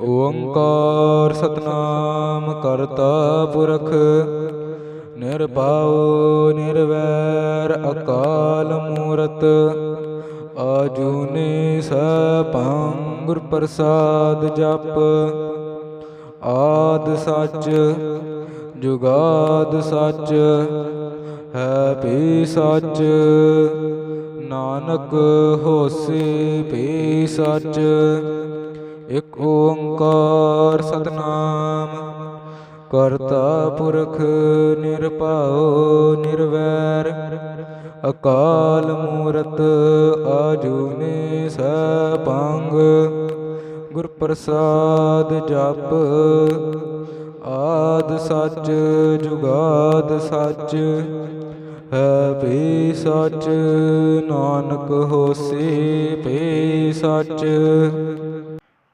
ਓੰਕਾਰ ਸਤਨਾਮ ਕਰਤਾ ਪੁਰਖ, ਨਿਰਭਉ ਨਿਰਵੈਰ ਅਕਾਲ ਮੂਰਤ, ਆਜੂਨੇ ਸਭੰ ਗੁਰ ਪ੍ਰਸਾਦ ਜਪ, ਆਦ ਸੱਚ, ਜੁਗਾਦ ਸੱਚ, ਹੈ ਪੀ ਸੱਚ, ਨਾਨਕ ਹੋਸੀ ਪੀ ਸੱਚ, ਇਕ ਓੰਕਾਰ ਕਰਤਾ ਪੁਰਖ ਨਿਰਭਉ ਨਿਰਵੈਰ, ਅਕਾਲ ਮੂਰਤ ਆਜੂਨੇ ਸਭੰਗ ਗੁਰ ਪ੍ਰਸਾਦ ਜਪ, ਆਦ ਸੱਚ ਜੁਗਾਦ ਸੱਚ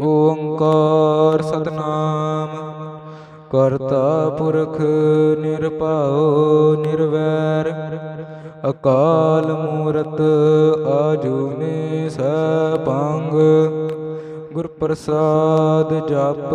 ਓੰਕਾਰ ਸਤਨਾਮ। ਕਰਤਾ ਪੁਰਖ ਨਿਰਭਉ ਨਿਰਵੈਰ ਅਕਾਲ ਮੂਰਤ ਆਜੂਨੇ ਸਭੰਗ। ਗੁਰ ਪ੍ਰਸਾਦ ਜਪ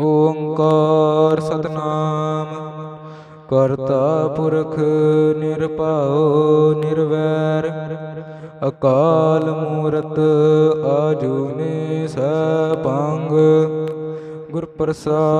ਓੰਕਾਰ ਸਤਨਾਮ। ਕਰਤਾ ਪੁਰਖ ਨਿਰਭਉ ਨਿਰਵੈਰ। ਅਕਾਲ ਮੂਰਤ ਆਜੂਨੇ ਸਭੰਗ। ਗੁਰ ਪ੍ਰਸਾਦ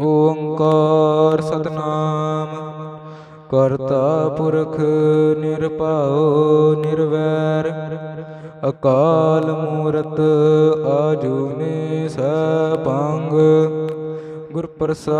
ਓੰਕਾਰ ਸਤਨਾਮ। ਕਰਤਾ ਪੁਰਖ ਨਿਰਭਉ ਨਿਰਵੈਰ। ਅਕਾਲ ਮੂਰਤ ਆਜੂਨੇ ਸਭੰਗ। ਗੁਰ ਪ੍ਰਸਾਦ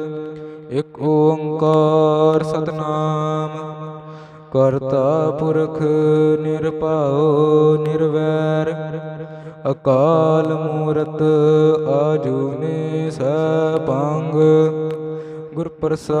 ਕਰਤਾ ਪੁਰਖ ਨਿਰਭਉ ਨਿਰਵੈਰ ਅਕਾਲ ਮੂਰਤ ਆਜੂਨੇ ਸਭੰਗ ਗੁਰ ਪ੍ਰਸਾਦ